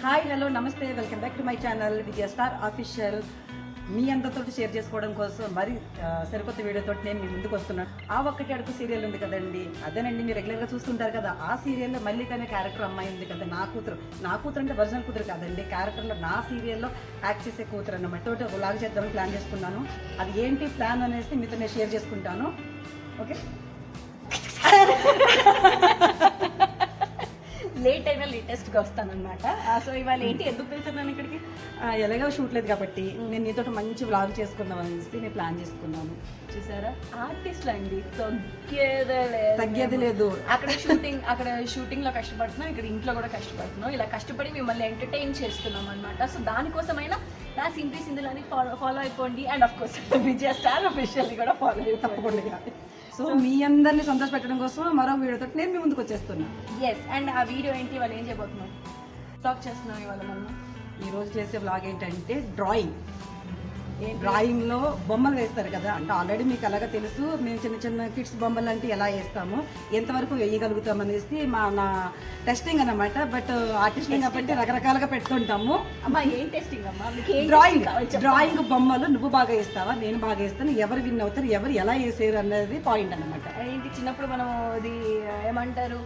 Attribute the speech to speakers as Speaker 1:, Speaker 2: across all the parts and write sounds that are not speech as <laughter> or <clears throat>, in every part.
Speaker 1: Hi hello namaste welcome back to my channel Vijaya star official. మీ అందరితో share చేసుకోవడం కోసం మరి సరికొత్త వీడియోతో నేను మీ ముందుకు వస్తున్నాను ఆ ఒక్కటి అడుగు సీరియల్ ఉంది కదండి. అదేనండి మీరు రెగ్యులర్గా చూస్తుంటారు కదా. ఆ సీరియల్లో మల్లిక అనే క్యారెక్టర్ అమ్మాయి ఉంది కదా నా కూతురు. నా కూతురు అంటే ఒరిజినల్ కూతురు కాదండి. క్యారెక్టర్లో నా సీరియల్లో యాక్ట్ చేసే కూతురు అన్నమాట. తోటి ఒకలాగా చేద్దామని ప్లాన్ చేసుకున్నాను. అది ఏంటి ప్లాన్ అనేసి మీతో నేను షేర్ చేసుకుంటాను. ఓకే
Speaker 2: లేట్ అయినా లేటెస్ట్గా వస్తానన్నమాట. సో ఇవాళ ఏంటి? ఎందుకు వెళ్తున్నాను ఇక్కడికి?
Speaker 1: ఎలాగో షూట్ లేదు కాబట్టి నేను నీతో మంచి వ్లాగ్ చేసుకుందాం అనేసి నేను ప్లాన్ చేసుకున్నాను.
Speaker 2: చూసారా? ఆర్టిస్ట్ అండి. తగ్గేదే లేదు.
Speaker 1: తగ్గేది లేదు.
Speaker 2: అక్కడ షూటింగ్ అక్కడ షూటింగ్లో కష్టపడుతున్నాం ఇక్కడ ఇంట్లో కూడా కష్టపడుతున్నాం. ఇలా కష్టపడి మిమ్మల్ని ఎంటర్టైన్ చేస్తున్నాం అనమాట సో దానికోసమైనా నా సింపీ సింధులని ఫాలో ఫాలో అయిపోండి. And of course Vijaya star official కూడా ఫాలో అయిపోండి.
Speaker 1: తప్పకుండా. సో మీ అందరినీ సంతోష పెట్టడం కోసం మరో వీడియోతో నేను మీ ముందుకు వచ్చేస్తున్నా.
Speaker 2: ఎస్ అండ్ ఆ వీడియో ఏంటి? వాళ్ళు ఏం చేయబోతున్నాం టాక్ చేస్తున్నాం ఇవాళ మనం.
Speaker 1: ఈ రోజు చేసే వ్లాగ్ ఏంటంటే డ్రాయింగ్ డ్రాయింగ్లో బొమ్మలు వేస్తారు కదా అంటే ఆల్రెడీ మీకు అలాగా తెలుసు మేము చిన్న చిన్న కిడ్స్ బొమ్మలు అంటే ఎలా వేస్తాము ఎంతవరకు వేయగలుగుతాం అనేసి మా నా టెస్టింగ్ అన్నమాట. బట్ ఆర్టిస్టింగ్ కాబట్టి రకరకాలుగా పెడుతుంటాము
Speaker 2: అమ్మా ఏం టెస్టింగ్ అమ్మా?
Speaker 1: డ్రాయింగ్. డ్రాయింగ్ బొమ్మలు నువ్వు బాగా వేస్తావా నేను బాగా వేస్తాను ఎవరు విన్ అవుతారు ఎవరు ఎలా వేసారు అనేది పాయింట్ అన్నమాట.
Speaker 2: ఏంటి చిన్నప్పుడు మనం ఇది ఏమంటారు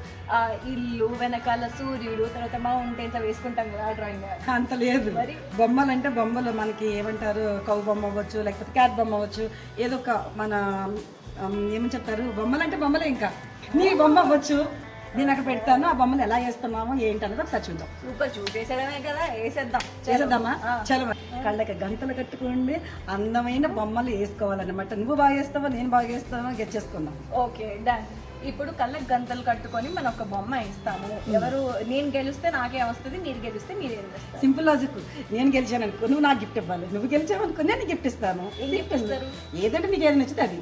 Speaker 2: ఇల్లు వెనకాల సూర్యుడు తర్వాత మౌంటైన్స్ వేసుకుంటాం కదా డ్రాయింగ్.
Speaker 1: అంత లేదు? బొమ్మలు అంటే బొమ్మలు మనకి ఏమంటారు కౌ బొమ్మ అవ్వచ్చు లేకపోతే క్యాట్ బొమ్మ అవ్వచ్చు ఏదో ఒక మన ఏమని చెప్తారు? బొమ్మలు అంటే బొమ్మలే ఇంకా. నీ బొమ్మ అవ్వచ్చు నేను అక్కడ పెడతాను ఆ బొమ్మలు ఎలా వేస్తున్నామో ఏంటన్నది ఒకసారి చూద్దాం.
Speaker 2: సూపర్ చూసేసేయడమే కదా వేసేద్దాం.
Speaker 1: చేసేద్దామా. చలో. కళ్ళకి గంతలు కట్టుకోండి అందమైన బొమ్మలు వేసుకోవాలన్నమాట. నువ్వు బాగా వేస్తావా నేను బాగా వేస్తావా గెచ్చేసుకుందాం
Speaker 2: ఓకే డన్. ఇప్పుడు కళ్ళకి గంతలు కట్టుకొని మనం ఒక బొమ్మ ఇస్తాము ఎవరు నేను గెలిస్తే నాకే వస్తుంది మీరు గెలిస్తే మీరేం చేస్తారు?
Speaker 1: Simple logic. నేను గెలిచాను అనుకో నువ్వు నాకు గిఫ్ట్ ఇవ్వాలి. నువ్వు గెలిచావు అనుకో నేను గిఫ్ట్ ఇస్తాను.
Speaker 2: ఏం?
Speaker 1: ఏదంటే నీకు ఏది నచ్చితే అది.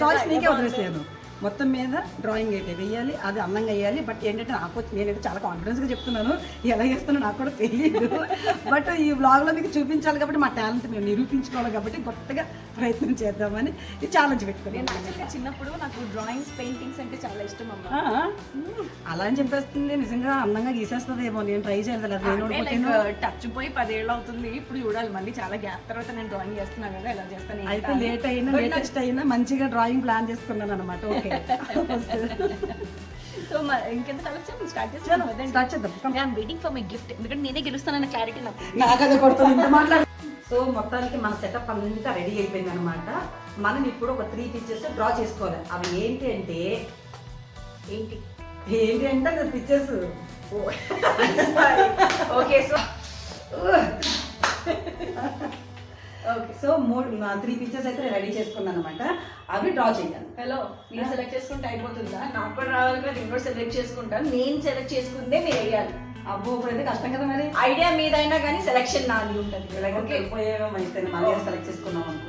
Speaker 1: చాయిస్ నీకే వదిలేసాను మొత్తం మీద డ్రాయింగ్ అయితే వేయాలి అది అందంగా వేయాలి. బట్ ఏంటంటే నాకు నేనైతే చాలా కాన్ఫిడెన్స్గా చెప్తున్నాను. ఎలా చేస్తానో నాకు కూడా తెలియదు బట్ ఈ వ్లాగ్లో మీకు చూపించాలి కాబట్టి మా టాలెంట్ మేము నిరూపించుకోవాలి కాబట్టి కొత్తగా ప్రయత్నం చేద్దామని ఈ ఛాలెంజ్
Speaker 2: నేను
Speaker 1: పెట్టుకున్నాను
Speaker 2: చిన్నప్పుడు నాకు డ్రాయింగ్స్ పెయింటింగ్స్ అంటే చాలా ఇష్టం అమ్మా.
Speaker 1: అలా అని చెప్పేస్తుంది. నిజంగా అందంగా గీసేస్తుందేమో. నేను ట్రై చేయలేదు.
Speaker 2: టచ్ పోయి పదేళ్ళు అవుతుంది. ఇప్పుడు చూడాలి. మళ్ళీ చాలా గ్యాప్ తర్వాత నేను డ్రాయింగ్ చేస్తున్నాను కదా. ఎలా చేస్తాను
Speaker 1: అయితే. లేట్ అయినా లేటెస్ట్ అయినా మంచిగా డ్రాయింగ్ ప్లాన్ చేసుకున్నాను అనమాట ఓకే
Speaker 2: సో ఇంకెంత ఆలస్యం స్టార్ట్
Speaker 1: చలో
Speaker 2: చేస్తాను
Speaker 1: స్టార్ట్ చేద్దాం.
Speaker 2: I'm waiting for my gift ఎందుకంటే నేనే గెలుస్తానన్న క్లారిటీ నాకు.
Speaker 1: కొడుతుంది మాట్లాడు. సో మొత్తానికి మన సెటప్ అంతా రెడీ అయిపోయింది అనమాట మనం ఇప్పుడు ఒక త్రీ పిక్చర్స్ డ్రా చేసుకోవాలి. అవి ఏంటి అంటే
Speaker 2: ఏంటి?
Speaker 1: ఏంటి అంటే అది పిక్చర్స్
Speaker 2: ఓకే సో
Speaker 1: సో మూడు త్రీ పిక్చర్స్ అయితే రెడీ చేసుకున్నాను అనమాట అవి డ్రా చేయాలి.
Speaker 2: హలో మీరు సెలెక్ట్ చేసుకుంటే అయిపోతుందా? నాకు కూడా రావాలి కదా నేను కూడా సెలెక్ట్ చేసుకుంటాను. నేను సెలెక్ట్ చేసుకుందే మీరు వేయాలి.
Speaker 1: అబ్బో ఇప్పుడైతే కష్టం కదా మరి.
Speaker 2: ఐడియా మీదైనా కానీ సెలెక్షన్ నాది ఉంటుంది. ఓకే
Speaker 1: పోయేవో మంచిది మళ్ళీ సెలెక్ట్ చేసుకున్నాం అనుకో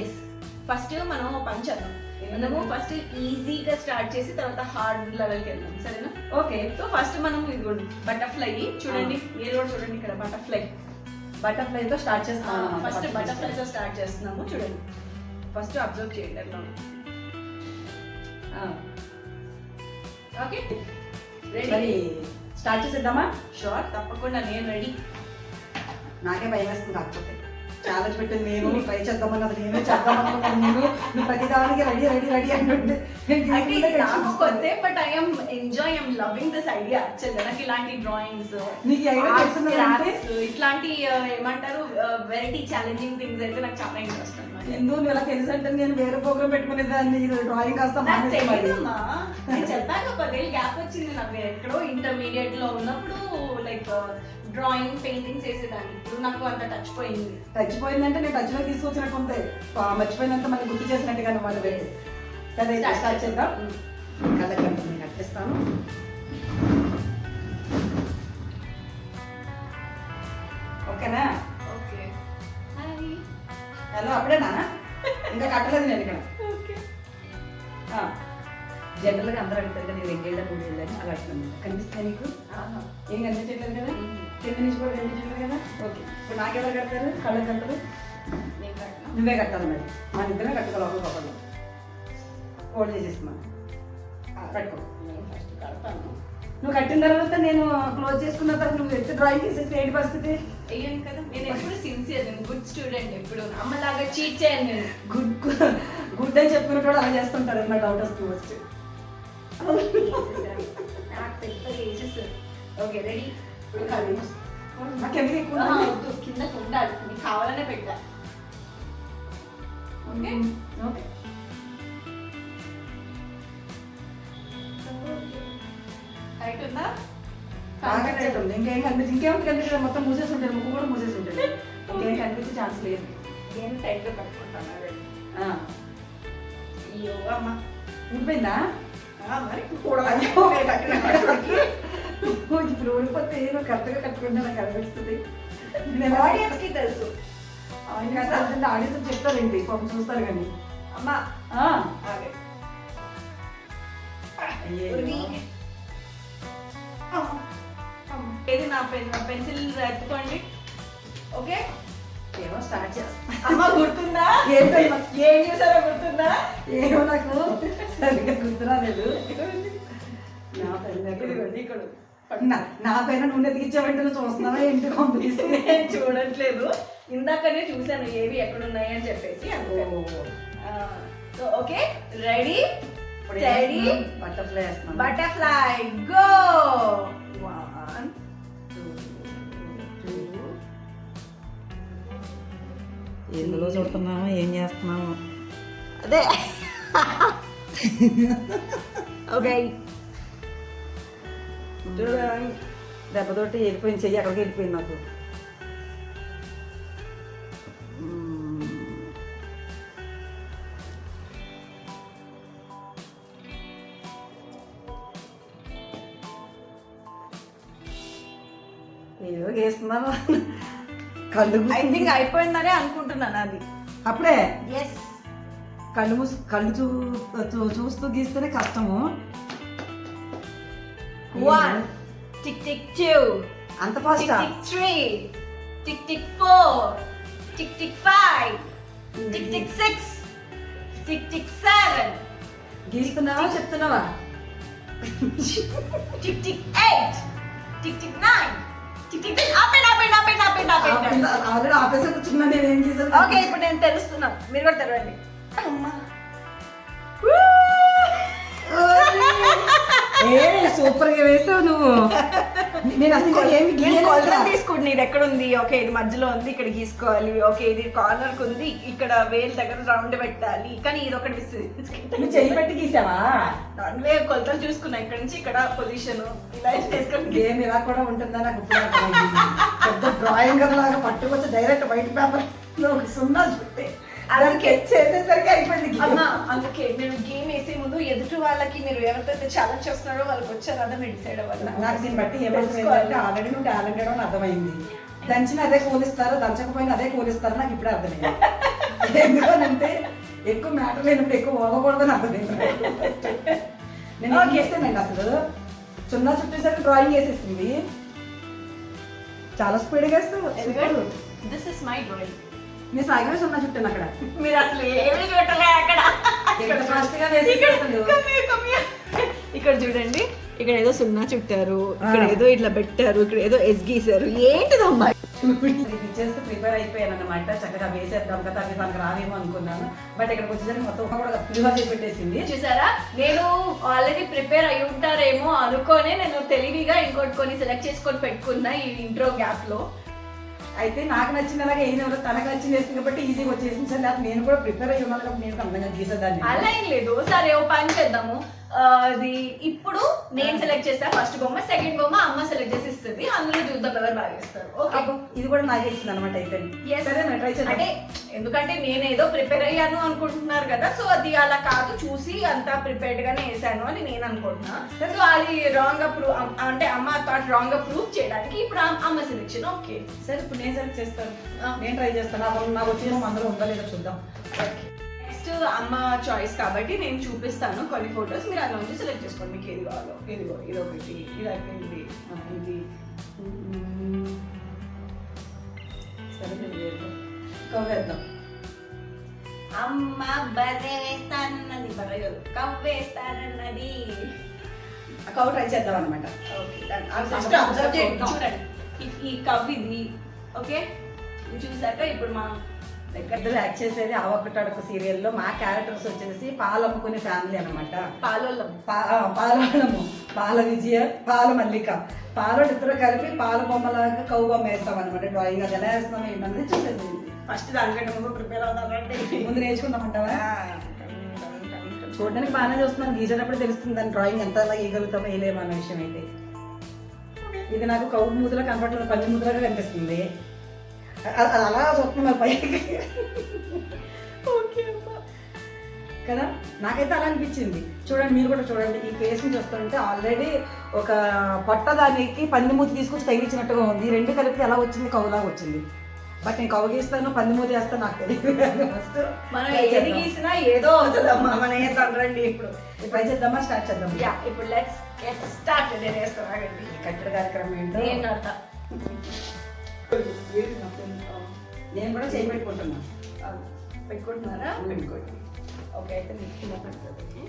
Speaker 2: ఎస్ ఫస్ట్ మనం చేద్దాం మనము ఫస్ట్ ఈజీగా స్టార్ట్ చేసి తర్వాత హార్డ్ లెవెల్కి వెళ్దాం సరేనా?
Speaker 1: ఓకే.
Speaker 2: సో ఫస్ట్ మనం ఇదిగోండి బటర్ఫ్లై చూడండి. మీరు కూడా చూడండి ఇక్కడ బటర్ఫ్లై
Speaker 1: బటర్ఫ్లై తో స్టార్ట్ చేస్తాను
Speaker 2: ఫస్ట్ బటర్ఫ్లై తో స్టార్ట్ చేస్తున్నాము చూడండి. ఫస్ట్ అబ్జర్వ్ చేయండి అట్లా. ఓకే
Speaker 1: మరి
Speaker 2: రెడీ
Speaker 1: స్టార్ట్ చేసేద్దామా?
Speaker 2: షూర్ తప్పకుండా నేను రెడీ
Speaker 1: నాకే భయం వేస్తుంది కాకపోతే. ఛాలెంజ్ పెట్టింది నేను ట్రై చేద్దామన్నది నేనే చేద్దాం అనుకున్నాను నేను. నువ్వు ప్రతిదానికి రెడీ రెడీ రెడీ అంటుంటే
Speaker 2: అంటే ఇది నాకు కొత్త but I'm enjoy I'm loving this idea యాక్చువల్గా నాకు ఇలాంటి డ్రాయింగ్స్
Speaker 1: నీకు తెలిసిందంటే?
Speaker 2: ఇట్లాంటి ఏమంటారు వెరైటీ ఛాలెంజింగ్ థింగ్స్ అయితే నాకు చాలా ఇంట్రెస్ట్
Speaker 1: ఎందుకు నువ్వు ఇలా తెలుసు అంటే నేను వేరే ప్రోగ్రామ్ పెట్టుకునేదాన్ని ఇది డ్రాయింగ్ కాస్త
Speaker 2: నేను చెప్పాక పదేళ్ళు గ్యాప్ వచ్చింది నాకు నేను ఎక్కడో ఇంటర్మీడియట్లో ఉన్నప్పుడు లైక్ డ్రాయింగ్ పెయింటింగ్స్ వేసేదాన్ని ఇప్పుడు నాకు అంత టచ్ పోయింది.
Speaker 1: చచ్చిపోయిందంటే నేను టచ్లో తీసుకొచ్చినట్టు ఉంటాయి మర్చిపోయినంత మళ్ళీ గుర్తు చేసినట్టు కానీ వాళ్ళు. సరే స్టార్ట్ చేద్దాం. కళ్ళకి నేను కట్టిస్తాను ఓకేనా?
Speaker 2: ఓకే. హాయ్.
Speaker 1: హలో అప్పుడేనా? ఇంకా కట్టలేదు నేను ఇక్కడ.
Speaker 2: ఓకే.
Speaker 1: జనరల్గా అందరూ అడుగుతారు కదా నేను మూడు ఏళ్ళ అని అలా అడుగుతున్నాను కనిపిస్తాయి నీకు? ఏం కనిపించట్లేదు కదా? కింద నుంచి కూడా కనిపించట్లేదు కదా ఓకే ఇప్పుడు నాకెవరు కడతారు కళ్ళకి కట్టరు
Speaker 2: నేను
Speaker 1: నువ్వే కట్టాలి మరి మన ఇద్దరే కట్టుకోవాలి ఒకళ్ళు ఫోల్డ్ చేసేస్తున్నాను కట్టుకో
Speaker 2: నేను ఫస్ట్ కడతాను
Speaker 1: నువ్వు కట్టిన తర్వాత నేను క్లోజ్ చేసుకున్న తర్వాత నువ్వు ఎంత డ్రాయింగ్ చేసేసి ఏంటి పరిస్థితి
Speaker 2: అయ్యాను కదా నేను ఎప్పుడు సిన్సియర్ గుడ్ స్టూడెంట్ ఎప్పుడు అమ్మలాగా చీట్ చేయను నేను
Speaker 1: గుడ్ గుడ్ అని చెప్పుకున్న కూడా అలా చేస్తుంటారు నాకు డౌట్ వస్తుంది ఫస్ట్
Speaker 2: నాకు పెద్ద చేసేసారు ఓకే రెడీ
Speaker 1: ఎక్కువ
Speaker 2: కింద ఉండాలి నీకు కావాలనే పెట్టా ఓకే
Speaker 1: ఓకే
Speaker 2: ఉందా
Speaker 1: బాగా రేట్ ఉంది ఇంకేం కనిపించి ఇంకేం కనిపించదు మొత్తం మూసేసి ఉంటుంది ముక్కు కూడా మూసేసి ఉంటుంది ఇంకేం కనిపించే ఛాన్స్ లేదు
Speaker 2: నేను టైట్గా కట్టుకుంటాను అయ్యో అమ్మ
Speaker 1: ఉండిపోయిందా
Speaker 2: మరి
Speaker 1: కూడా ఇప్పుడు ఊడిపోతే ఏదో కరెక్ట్గా కట్టుకుంటే నాకు అనిపిస్తుంది. నేను
Speaker 2: ఆడియన్స్కి తెలుసు.
Speaker 1: అసలు ఆడియన్స్ చెప్తారండి పాపం చూస్తారు కానీ.
Speaker 2: అమ్మా. ఏది నా పెన్ పెన్సిల్ ఎత్తుకోండి. ఓకే?
Speaker 1: ఏమో స్టార్ట్ చేస్తా.
Speaker 2: అమ్మ గుర్తుందా?
Speaker 1: ఏంటో
Speaker 2: ఏం చేశారో గుర్తుందా?
Speaker 1: ఏమో నాకు సరిగ్గా గుర్తురాలేదు. నా
Speaker 2: ఇదిగోండి ఇక్కడ
Speaker 1: నా- పైన నూనె వెంటనే చూస్తున్నావా? ఏంటి పంపిస్తే
Speaker 2: నేను చూడట్లేదు. ఇందాకనే చూశాను ఏవి ఎక్కడ ఉన్నాయి అని చెప్పేసి so okay? Ready ready
Speaker 1: butterfly
Speaker 2: butterfly go one
Speaker 1: ఎందులో చూస్తున్నామా ఏం చేస్తున్నాము
Speaker 2: అదే. <laughs> ఓకే
Speaker 1: దెబ్బతోటి వెళ్ళిపోయింది చెయ్యి అక్కడికి వెళ్ళిపోయింది నాకు. ఏదో గీస్తున్నాను. కళ్ళు
Speaker 2: ఐ థింక్ అయిపోయిందనే అనుకుంటున్నాను అది.
Speaker 1: అప్పుడే?
Speaker 2: ఎస్
Speaker 1: కళ్ళు మూసి కళ్ళు చూ చూ- చూస్తూ గీస్తేనే కష్టము.
Speaker 2: వన్ టిక్ టిక్ టూ
Speaker 1: అంత
Speaker 2: tick
Speaker 1: fast
Speaker 2: tick three tick tick four tick tick five tick tick six tick tick seven
Speaker 1: గీస్తున్నావా చెప్తున్నావా?
Speaker 2: Tick tick eight tick tick nine tick tick
Speaker 1: already ఆపేసి కూర్చున్నా నేను ఏం చేశాను
Speaker 2: ఓకే ఇప్పుడు నేను తెలుస్తున్నా మీరు కూడా తెరవండి. అమ్మా.
Speaker 1: ఏ సూపర్గా వేసావు నువ్వు. నేను అసలు ఏమి
Speaker 2: నేను. తీసుకుంటున్నా ఇది ఎక్కడ ఉంది ఓకే ఇది మధ్యలో ఉంది ఇక్కడ గీసుకోవాలి. ఓకే ఇది కార్నర్కు ఉంది. ఇక్కడ వేలు దగ్గర రౌండ్ పెట్టాలి. కానీ ఇది ఒకటి
Speaker 1: నువ్వు చెయ్యి పెట్టి గీసావా?
Speaker 2: వే కొలతలు చూసుకున్నా. ఇక్కడ నుంచి ఇక్కడ పొజిషన్. ఇలా చేసుకొని
Speaker 1: గేమ్ ఇలా కూడా ఉంటుందా? నాకు. పెద్ద డ్రాయింగ్ లాగా పట్టుకొచ్చి డైరెక్ట్ వైట్ పేపర్లో సున్నా చుట్టి అలాగే చేసేసరికి అయిపోయింది
Speaker 2: అమ్మ. అందుకే మీరు గేమ్ వేసే ముందు ఎదుటి వాళ్ళకి మీరు ఎవరితో ఛాలెంజ్ చేస్తున్నారో వాళ్ళకి వచ్చే అదే మీరు డిసైడ్ అవ్వాలి?
Speaker 1: నాకు దీన్ని బట్టి ఏమర్థమైందంటే ఆల్రెడీ నువ్వు టాలెంటెడ్ అని అర్థమైంది. దంచిన అదే కూలిస్తారు దంచకపోయినా అదే కూలిస్తారు నాకు ఇప్పుడే అర్థమైంది. <laughs> ఎందుకనంటే ఎక్కువ మ్యాటర్ లేనప్పుడు ఎక్కువ ఓగకూడదని అర్థమైంది నేను. చేస్తానండి అసలు? సున్నా చుట్టేసరికి డ్రాయింగ్ వేసేసింది. చాలా స్పీడ్గా వేస్తావు.
Speaker 2: దిస్ ఇస్ మై డ్రాయింగ్
Speaker 1: నేను సాగిరే సున్నా చుట్టాను అక్కడ.
Speaker 2: మీరు అసలు ఏమి చూడలే అక్కడ. ఇక్కడ-. ఇక్కడ చూడండి ఇక్కడ ఏదో సున్నా చుట్టారు ఇక్కడ. ఏదో ఇట్లా పెట్టారు ఇక్కడ ఏదో ఎస్ గీసారు ఏంటిదమ్మా
Speaker 1: ఇది చేస్తే ప్రిపేర్ అయిపోయాను అనమాట చక్కగా వేసేద్దాం కదా అవి మనకు రావేమో అనుకున్నాను. బట్ ఇక్కడికి వచ్చేసరికి మొత్తం కూడా ప్రిఫర్ చేసి పెట్టేసింది.
Speaker 2: చూసారా? నేను ఆల్రెడీ ప్రిపేర్ అయి ఉంటారేమో అనుకోనే నేను తెలివిగా ఇంకోటి కొన్ని సెలెక్ట్ చేసుకొని పెట్టుకున్నా ఈ ఇంట్రో గ్యాప్లో.
Speaker 1: అయితే నాకు నచ్చినలాగా ఏం ఎవరో తనకు నచ్చింది వేసింది కాబట్టి ఈజీగా వచ్చేసింది. సార్ లేకపోతే నేను కూడా ప్రిపేర్ అయ్యి ఉన్నాను కాబట్టి నేను అందంగా గీసేదాన్ని.
Speaker 2: అలా ఏం లేదు. సరే ఓ పని చేద్దాము. అది ఇప్పుడు నేను సెలెక్ట్ చేస్తా. ఫస్ట్ బొమ్మ సెకండ్ బొమ్మ అమ్మ సెలెక్ట్ చేసి ఇస్తుంది. అందులో చూద్దాం ఎవరు బాగా ఇస్తారు ఓకే
Speaker 1: ఇది కూడా నాకే ఇచ్చింది అనమాట అయితే.
Speaker 2: అంటే ఎందుకంటే నేను ఏదో ప్రిపేర్ అయ్యాను అనుకుంటున్నారు కదా సో అది అలా కాదు. చూసి అంతా ప్రిపేర్డ్ గానే వేసాను అని నేను అనుకుంటున్నా. సో అది రాంగ్ ప్రూవ్ అంటే అమ్మ థాట్ రాంగ్ ప్రూవ్ చేయడానికి ఇప్పుడు అమ్- అమ్మ సెలెక్షన్ ఓకే
Speaker 1: సరే ఇప్పుడు నేను సెలెక్ట్ చేస్తాను. నేను ట్రై చేస్తాను. నాకు వచ్చిన అందులో ఉందా లేదో చూద్దాం.
Speaker 2: నెక్స్ట్ అమ్మ చాయిస్ కాబట్టి నేను చూపిస్తాను కొన్ని ఫొటోస్ మీరు అందులో నుంచి సెలెక్ట్ చేసుకోండి. మీకు ఏది కావాలో. ఇదిగో ఇది ఒకటి ఇది అయిపోయింది. ఇది.
Speaker 1: సరే. కవ్వేద్దాం
Speaker 2: అమ్మ బర్రె వేస్తానన్నది బర్రె కాదు. కవ్వేస్తానన్నది
Speaker 1: కౌ ట్రై చేద్దాం అనమాట
Speaker 2: ఫస్ట్ అబ్జర్వ్ చేయండి చూడండి. ఈ- కవ్ ఇది ఓకే? చూసాక ఇప్పుడు మనం
Speaker 1: ఇద్దరు యాక్ట్ చేసేది అడుగు సీరియల్లో మా క్యారెక్టర్స్ వచ్చేసి పాలు అమ్ముకునే ఫ్యామిలీ అనమాట
Speaker 2: పాలోళ్ళం
Speaker 1: పాలము పాల విజయ పాల మల్లిక. పాలు ఇద్దరు కలిపి పాల బొమ్మలాగా కౌ బొమ్మ వేస్తాం అనమాట డ్రాయింగ్ అది ఎలా వేస్తాం ఏమన్నది చూసేది.
Speaker 2: ఫస్ట్ దానికంటే ముందు ప్రిపేర్ అవుతానంటే
Speaker 1: ముందు నేర్చుకుందామంటావా? చూడడానికి బాగానే చూస్తున్నాను. గీసేటప్పుడు తెలుస్తుంది దాని డ్రాయింగ్ ఎంత అలా వేయగలుగుతామో వేయలేము అన్న విషయం అయితే. ఇది నాకు కౌ ముద్రలో కనపడలేదు పల్లి ముద్రగా కనిపిస్తుంది. అలా చూస్తున్నాను పైకి.
Speaker 2: ఓకే అమ్మా
Speaker 1: కదా? నాకైతే అలా అనిపించింది. చూడండి మీరు కూడా చూడండి ఈ ఫేస్ని చూస్తుంటే ఆల్రెడీ ఒక పొట్ట దానికి పందిమూతి తీసుకొచ్చి తగిలించినట్టుగా ఉంది. రెండు కలిపి ఎలా వచ్చింది? కౌలాగా వచ్చింది. బట్ నేను కౌ గీస్తాను పందిమూతి వేస్తాను నాకు తెలియదు. ఫస్ట్
Speaker 2: మనం ఏది గీసినా ఏదో అవుతుందమ్మా. <laughs> మనం ఏం రండి ఇప్పుడు.
Speaker 1: ట్రై చేద్దామా? స్టార్ట్ చేద్దాం
Speaker 2: యా ఇప్పుడు లెట్స్ స్టార్ట్ నేను వేస్తానండి
Speaker 1: కట్టడి కార్యక్రమం ఏంటో?
Speaker 2: నేను
Speaker 1: నేను కూడా చేయి పెట్టుకుంటున్నా.
Speaker 2: పెట్టుకుంటున్నారా? పెట్టుకోండి. ఓకే అయితే మీకు కింద పడుతుంది.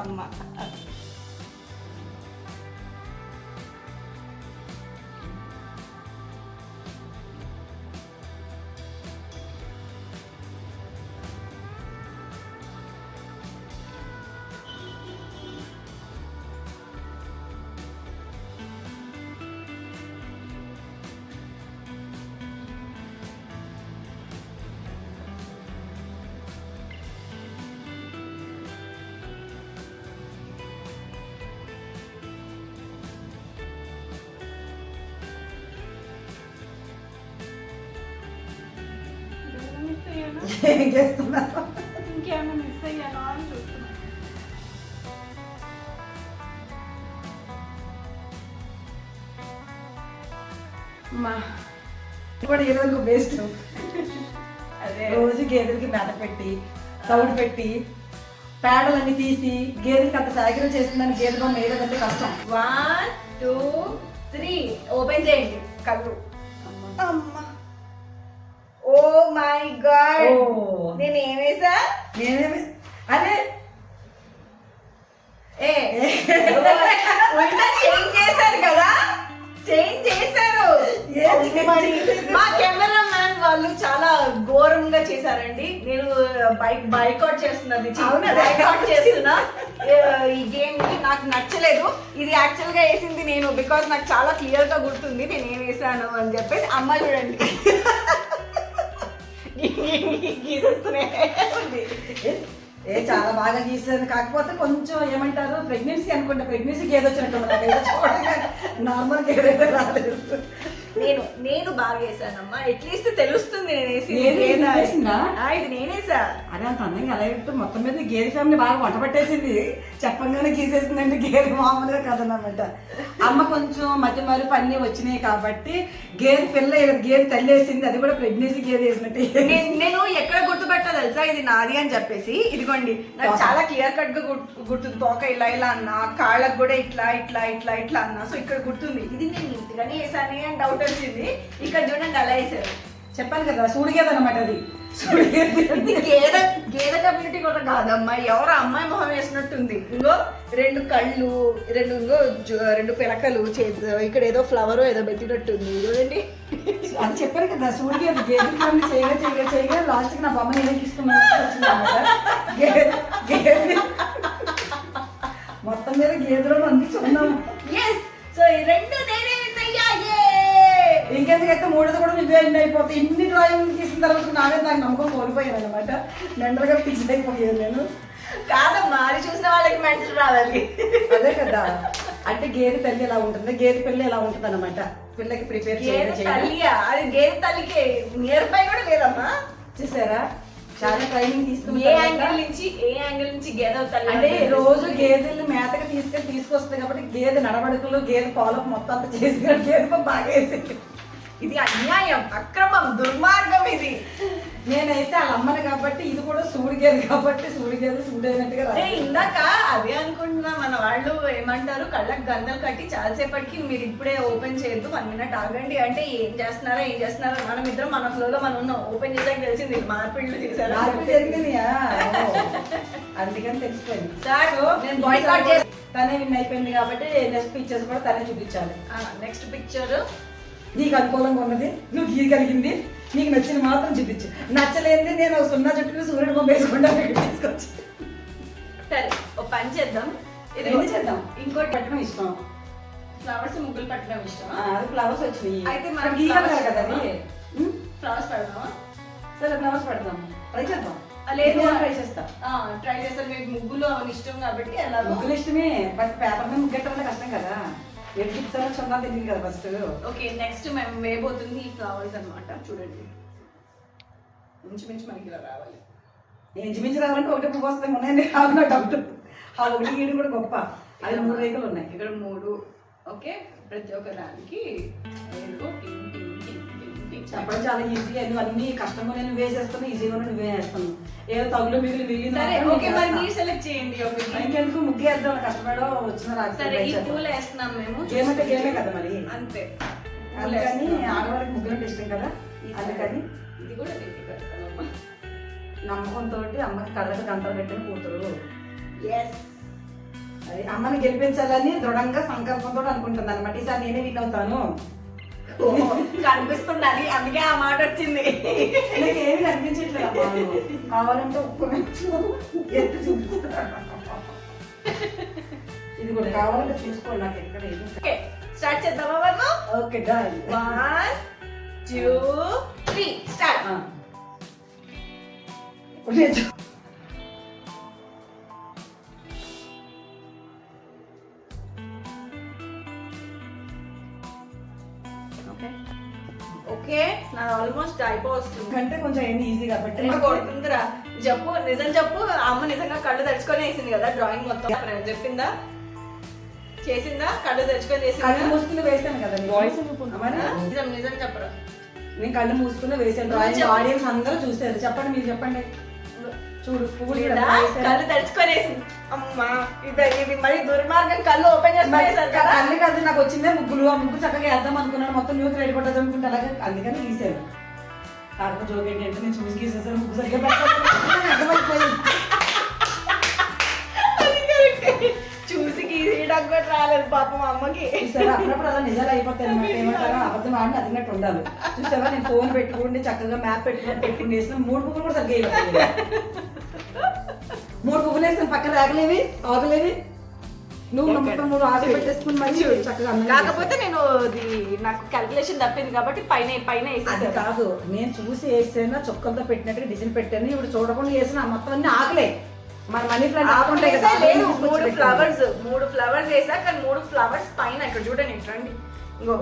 Speaker 2: అమ్మ
Speaker 1: ఏం చేస్తున్నా.
Speaker 2: ఇంకేమైనా మిస్ అయ్యానా అని చూస్తున్నా.
Speaker 1: మా కూడా ఈరోజు బెస్ట్
Speaker 2: అదే.
Speaker 1: రోజు గేదెలకి మేత పెట్టి తౌడు పెట్టి పేడలన్నీ తీసి గేదెలకి అంత సాగిరం చేసిందని గేదె బొమ్మ వేయదంటే కష్టం.
Speaker 2: వన్ టూ త్రీ ఓపెన్ చేయండి. కళ్ళు. అమ్మా. Oh my god
Speaker 1: oh.
Speaker 2: నేను ఏమేసా
Speaker 1: నేనేమి అదే
Speaker 2: ఏ చేంజ్ చేశారు కదా? చేంజ్ చేశారు. మా కెమెరా మ్యాన్ వాళ్ళు చాలా ఘోరంగా చేశారండి. నేను బైక్ బైకౌట్ చేస్తున్నది? బైకౌట్ చేస్తున్నా. ఈ గేమ్ని నాకు నచ్చలేదు. ఇది యాక్చువల్గా వేసింది నేను బికాస్ నాకు చాలా క్లియర్గా గుర్తుంది. నేను ఏం వేసాను అని చెప్పేసి అమ్మ చూడండి. గీసేస్తూనే ఉంది.
Speaker 1: ఏ చాలా బాగా గీసాను కాకపోతే కొంచెం ఏమంటారు ప్రెగ్నెన్సీ అనుకుంటా ప్రెగ్నెన్సీ ఏదో వచ్చినట్టు ఉంది నాకైతే చూడగా నార్మల్ గేదె రాలేదు
Speaker 2: నేను నేను బాగా వేసానమ్మా. అట్లీస్ట్ తెలుస్తుంది నేను వేసింది?
Speaker 1: ఏది?
Speaker 2: గేదె అని.
Speaker 1: వేసిందా?
Speaker 2: ఆ, ఇది నేనేసా
Speaker 1: అదే అంత అందంగా అలా మొత్తం మీద గేదె ఫ్యామిలీ బాగా వంట పట్టేసింది. చెప్పంగానే గీసేసిందంటే గేదె మామూలుగా కదనమాట అమ్మ కొంచెం మధ్య మరుపు అన్నీ వచ్చినాయి కాబట్టి గేదె పిల్ల గేదె తల్లి వేసింది అది కూడా ప్రెగ్నెన్సీ గేదె వేసినట్టు
Speaker 2: నేను ఎక్కడ గుర్తుపెట్టా తెలుసా? ఇది నాది అని చెప్పేసి. ఇదిగోండి. నాకు. చాలా క్లియర్ కట్గా గుర్తు గుర్తుంది. తోక ఇలా ఇలా అన్నా కాళ్ళకు కూడా ఇట్లా ఇట్లా ఇట్లా ఇట్లా అన్నా. సో ఇక్కడ గుర్తుంది. ఇది నేను ఇంతగానే వేసానే అని డౌట్ వచ్చింది. ఇక్కడ చూడండి అలా వేసారు
Speaker 1: చెప్పాను కదా సూడి గేదె అనమాట అది. సూడి గేదె
Speaker 2: ఇది గేదె గేదె కమ్యూనిటీ కూడా కాదమ్మా ఎవరో అమ్మాయి మొహం వేసినట్టుంది. ఇంకో రెండు కళ్ళు రెండు ఇంకో రెండు పిలకలు చేతి ఇక్కడ ఏదో ఫ్లవర్ ఏదో పెట్టినట్టుంది. చూడండి
Speaker 1: అది చెప్పాను కదా సూడి గేదె ఫ్యామిలీ చేయగా చేయగా చేయగా లాస్ట్కి నా బొమ్మ తీసుకున్నాను గేదె మొత్తం మీద గేదెలో అందించుకున్నాము
Speaker 2: ఎస్ సో ఈ రెండు
Speaker 1: ఇంకెందుకైతే మూడోది కూడా నువ్వే ఎండ్ అయిపోతాయి ఇన్ని డ్రాయింగ్ తీసిన తర్వాత నావే నాకు నమ్మకం కోల్పోయాను అనమాట మెంటల్గా ఫిక్స్ అయిపోయాను నేను.
Speaker 2: కాదమ్మా అది చూసిన వాళ్ళకి మెంటల్ రావాలి.
Speaker 1: అదే కదా. అంటే గేదె తల్లి ఎలా ఉంటుంది? గేదె పిల్ల ఎలా ఉంటుంది అనమాట పిల్లకి ప్రిపేర్ చేయాలి
Speaker 2: అది గేదె తల్లికి. నియర్ బై కూడా లేదమ్మా.
Speaker 1: చూసారా? చాలా ట్రైనింగ్
Speaker 2: ఏ
Speaker 1: తీసుకున్న
Speaker 2: యాంగిల్ నుంచి ఏ యాంగిల్ నుంచి గేదె తల్లి
Speaker 1: అంటే రోజు గేదెలు మేతగా తీసుకొని తీసుకొస్తుంది కాబట్టి గేదె నడవడుకులు గేదె పాలకు మొత్తం అంతా చేసి గేదె బాగా వేసింది
Speaker 2: ఇది అన్యాయం అక్రమం దుర్మార్గం ఇది.
Speaker 1: నేనైతే వాళ్ళ అమ్మని కాబట్టి ఇది కూడా సూడిగేది కాబట్టి సూడిగేది సూడైనట్టుగా
Speaker 2: అదే. ఇందాక అదే అనుకుంటున్నా మన వాళ్ళు ఏమంటారు కళ్ళకి గంతలు కట్టి చాలాసేపటికి మీరు ఇప్పుడే ఓపెన్ చేయొద్దు వన్ మినిట్ ఆగండి అంటే ఏం చేస్తున్నారా ఏం చేస్తున్నారా? మనం ఇద్దరం మన ఫ్లోలో మనం ఉన్నాం. ఓపెన్ చేసాక తెలిసింది మార్పిళ్ళు చేశారా?
Speaker 1: జరిగిందియా ఓ. అందుకని తెలిసిపోయింది.
Speaker 2: సార్ నేను
Speaker 1: తనే విన్ అయిపోయింది కాబట్టి నెక్స్ట్ పిక్చర్స్ కూడా తనే చూపించాలి.
Speaker 2: నెక్స్ట్ పిక్చర్
Speaker 1: నీకు అనుకూలంగా ఉన్నది నువ్వు గీయగలిగింది నీకు నచ్చింది మాత్రం చూపించు. నచ్చలేనిది నేను ఒక సున్నా చుట్టూ సూర్యుడు బొమ్మ వేసుకుంటా తీసుకొచ్చి
Speaker 2: సరే ఓ పని చేద్దాం. ఇది
Speaker 1: చేద్దాం?
Speaker 2: ఇంకోటి
Speaker 1: పెట్టడం ఇష్టం.
Speaker 2: ఫ్లవర్స్ ముగ్గులు పెట్టడం ఇష్టం
Speaker 1: అది ఫ్లవర్స్ వచ్చినాయి.
Speaker 2: అయితే మనం
Speaker 1: గీయగలరు
Speaker 2: flowers
Speaker 1: కదా?
Speaker 2: ఫ్లవర్స్ పెడదామా?
Speaker 1: సరే ఫ్లవర్స్ పెడదాం. ట్రై చేద్దాం.
Speaker 2: లేదు.
Speaker 1: ట్రై చేస్తా.
Speaker 2: ట్రై చేస్తాను. మీకు ముగ్గులు అవన్నీ ఇష్టం కాబట్టి
Speaker 1: ముగ్గులు ఇష్టమే బట్ పేపర్ మీద ముగ్గెట్టడం కష్టం కదా. ఎటు చెప్తారో చున్నా తెలియదు కదా ఫస్ట్
Speaker 2: ఓకే నెక్స్ట్ మేము వేయబోతుంది ఈ ఫ్లవర్స్ అన్నమాట. చూడండి. ఇంచుమించు మనకి ఇలా రావాలి.
Speaker 1: ఇంచుమించు రావాలంటే ఒకటి పువ్వు వస్తాయి ఉన్నాయని కాదు నా డౌట్ ఆ ఒకటి గీయడం కూడా గొప్ప. అది మూడు రేఖలు ఉన్నాయి.
Speaker 2: ఇక్కడ మూడు ఓకే ప్రతి ఒక్క దానికి టింగ్ టింగ్.
Speaker 1: చెప్పడం చాలా ఈజీగా నువ్వు అన్ని కష్టంగా నేను వేసేస్తాను ఈజీగా నువ్వే వేస్తాను ఏదో తగులు మిగిలి మిగిలిన
Speaker 2: సరే
Speaker 1: మాత్రం
Speaker 2: ఓకే
Speaker 1: నేను
Speaker 2: మరి
Speaker 1: చేస్తా.
Speaker 2: మీరు సెలెక్ట్ చేయండి
Speaker 1: ఇంకెందుకు ముగ్గు వేద్దాం కష్టపడో వచ్చిన
Speaker 2: సరే ఈ
Speaker 1: రాకపోతే
Speaker 2: పూలు వేస్తున్నాం మేము.
Speaker 1: గేమ్ కదా మరి?
Speaker 2: అంతే.
Speaker 1: అందుకని. ఆడవాళ్ళకి ముగ్గులు అంటే ఇష్టం కదా? అందుకని
Speaker 2: ఇది కూడా
Speaker 1: నమ్మకంతో అమ్మకి కళ్ళకి గంటలు పెట్టిన కూతురు.
Speaker 2: ఎస్
Speaker 1: అమ్మని గెలిపించాలని దృఢంగా సంకల్పంతో అనుకుంటుంది అనమాట ఈసారి నేనే విన్ అవుతాను.
Speaker 2: కనిపిస్తుండాలి. అందుకే ఆ మాట వచ్చింది.
Speaker 1: నాకు ఏమి కనిపించట్లేదు. కావాలంటే ఒక్క నిమిషం ఎత్తి ఇది కూడా కావాలంటే చూసుకోండి నాకు ఎక్కడ
Speaker 2: ఓకే స్టార్ట్ చేద్దామా మనం
Speaker 1: okay done.
Speaker 2: One two three start అయిపోతుంది
Speaker 1: కంటే కొంచెం ఏంది ఈజీ కాబట్టి.
Speaker 2: కొడుతుందిరా. చెప్పు నిజం చెప్పు. అమ్మ నిజంగా కళ్ళు తెరుచుకొని వేసింది కదా డ్రాయింగ్ మొత్తం. చెప్పిందా? చేసిందా? కళ్ళు తెరుచుకొని
Speaker 1: కళ్ళు
Speaker 2: వేసిందా
Speaker 1: మూసుకుని వేసాను కదా.
Speaker 2: వాయిస్
Speaker 1: మరి?
Speaker 2: నిజం నిజం చెప్పరా.
Speaker 1: నేను కళ్ళు మూసుకుని వేసాను డ్రాయింగ్. ఆడియన్స్ అందరూ చూసారు చెప్పండి మీరు చెప్పండి. చూడు.
Speaker 2: కళ్ళు తెరుచుకొని వేసింది. అమ్మా ఇది ఇది మరి దుర్మార్గం. కళ్ళు ఓపెన్ కదా.
Speaker 1: కళ్ళు కాదు నాకు వచ్చిందే ముగ్గులు. ఆ ముగ్గు చక్కగా వేద్దాం అనుకున్నాను. మొత్తం న్యూస్ రెడీ కొట్టదు అనుకుంటే అలాగే అందుకని గీసాను కాకపోతే జోక్ ఏంటంటే నేను చూసి గీసేసాను. ముగ్గు సరిగ్గా.
Speaker 2: చూసి కూడా రాలేదు పాపం అమ్మకి.
Speaker 1: చూసారా? అప్పుడప్పుడు అలా నిజాలు అయిపోతాయి అనమాట ఏమంటారో? అబద్ధం ఆడిని అదినట్టు ఉండాలి. చూసావా? నేను ఫోన్ పెట్టుకుంటే చక్కగా మ్యాప్ పెట్టుకుని పెట్టుకుని వేసిన మూడు పువ్వులు కూడా సరిగ్గా. మూడు పువ్వులు వేసిన పక్కన ఆగలేవి ఆగలేవి నువ్వు మొత్తం మూడు ఆగ పెట్టేసుకుని మరి చక్కగా
Speaker 2: కాకపోతే నేను ఇది నాకు క్యాల్కులేషన్ తప్పింది కాబట్టి పైన పైన
Speaker 1: అది కాదు నేను చూసి వేసాను చొక్కలతో పెట్టినట్టుగా డిజైన్ పెట్టాను ఇప్పుడు చూడకుండా వేసిన మొత్తం అన్ని ఆగలే మన మనీ ప్లాంట్ కదా
Speaker 2: లేదు
Speaker 1: తీసుకొచ్చి
Speaker 2: మూడు. ఫ్లవర్స్ మూడు ఫ్లవర్స్ వేసా కానీ మూడు ఫ్లవర్స్ పైన ఇక్కడ చూడండి రండి.
Speaker 1: ఓ.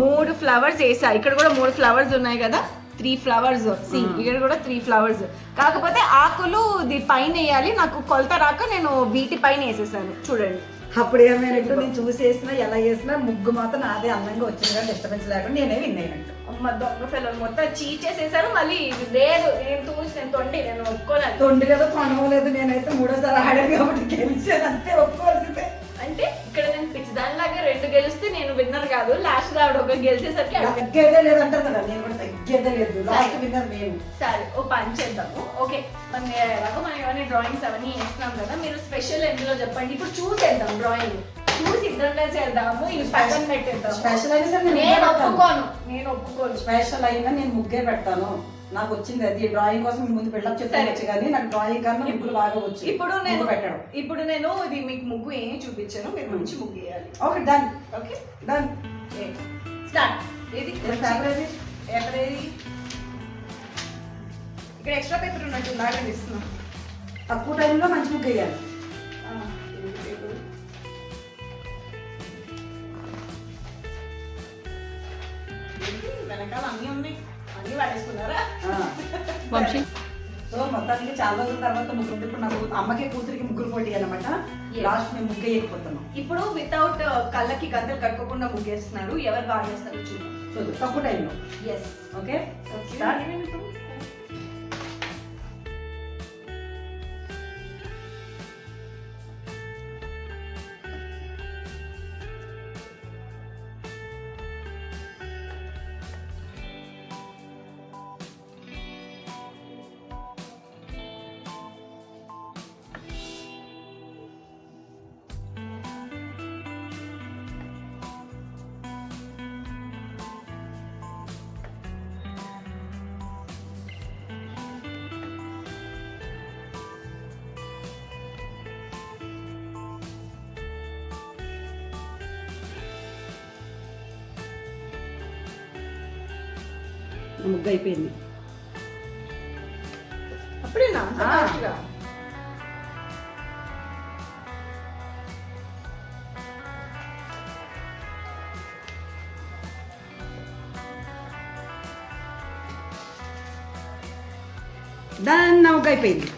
Speaker 2: మూడు ఫ్లవర్స్ వేసా ఇక్కడ కూడా మూడు ఫ్లవర్స్ ఉన్నాయి కదా. Three flowers see. ఇక్కడ కూడా త్రీ ఫ్లవర్స్ కాకపోతే ఆకులు ఇది పైన వేయాలి. నాకు కొలత రాక నేను వీటి పైన వేసేసాను. చూడండి.
Speaker 1: అప్పుడు ఏమైనట్టు నేను చూసి వేసినా ఎలా వేసినా ముగ్గు మాత్రం నాదే అందంగా వచ్చింది కానీ డిస్టర్బెన్స్ లేకుండా నేనే విన్ అయినట్టు.
Speaker 2: అమ్మ దొంగ పిల్లలు మొత్తం చీచేసేసారు. మళ్ళీ ఇది లేదు. నేను చూసి నేను తొండి నేను ఒప్పుకోలేదు.
Speaker 1: తొండి లేదు కొనవలేదు. నేనైతే మూడోసారి ఆడాను కాబట్టి గెలిచాను. అంతే ఒప్పుకోవాల్సిందే
Speaker 2: అంటే ఇక్కడ నేను పిచ్చిదానిలాగా రెండు గెలిస్తే నేను విన్నర్ కాదు. లాస్ట్ ఆవిడ ఒక గెలిచేసరికి
Speaker 1: లేదంటారు కదా. నేను కూడా తగ్గేదే లేదు లాస్ట్ విన్నర్ నేను
Speaker 2: సరే ఓ పని చేద్దాము. ఓకే మన ఎలాగో మనం ఏమైనా డ్రాయింగ్స్ అవన్నీ వేస్తున్నాం కదా మీరు స్పెషల్ ఎందులో చెప్పండి. ఇప్పుడు చూసేద్దాం డ్రాయింగ్ చూసి ఇద్దరు చేద్దాము ఇది పక్కన పెట్టేద్దాం
Speaker 1: స్పెషల్ అయినా సరే నేను.
Speaker 2: ఒప్పుకోను. నేను ఒప్పుకోను.
Speaker 1: స్పెషల్ అయినా నేను ముగ్గే పెడతాను. నాకు వచ్చింది అది. డ్రాయింగ్ కోసం ముందు బిల్డప్ చెప్పవచ్చు కానీ నాకు డ్రాయింగ్ కన్నా ముగ్గులు బాగా వచ్చు
Speaker 2: ఇప్పుడు నేను
Speaker 1: పెట్టడం.
Speaker 2: ఇప్పుడు నేను ఇది మీకు ముగ్గు ఏం చూపించాను. మీరు మంచి ముగ్గు వేయాలి.
Speaker 1: Okay done
Speaker 2: okay
Speaker 1: done
Speaker 2: start ఇది
Speaker 1: ఏది?
Speaker 2: పేపర్ ఏది ఇక్కడ ఎక్స్ట్రా పేపర్ ఉన్నట్టు లాగండి ఇస్తున్నాను
Speaker 1: తక్కువ టైంలో మంచి ముగ్గు వేయాలి?
Speaker 2: వెనకాల అన్నీ ఉన్నాయి. అన్నీ. వంశీ.
Speaker 1: సో మొత్తానికి చాలా రోజుల తర్వాత ముగ్గురు ఇప్పుడు నాకు అమ్మకి కూతురికి ముగ్గురు పోటీ అనమాట. లాస్ట్ మేము ముగ్గు వేయకపోతున్నాం.
Speaker 2: ఇప్పుడు వితౌట్ కళ్ళకి గంతలు కట్టుకోకుండా ముగ్గేస్తున్నారు. ఎవరు బాగా చేస్తారు? చూద్దాం
Speaker 1: చూద్దాం తక్కువ టైంలో
Speaker 2: ఎస్
Speaker 1: ఓకే Start. ముగ్గు అయిపోయింది
Speaker 2: అప్పుడేనా అంత
Speaker 1: ఆ.
Speaker 2: fast గా?
Speaker 1: దాని నా ముగ్గు అయిపోయింది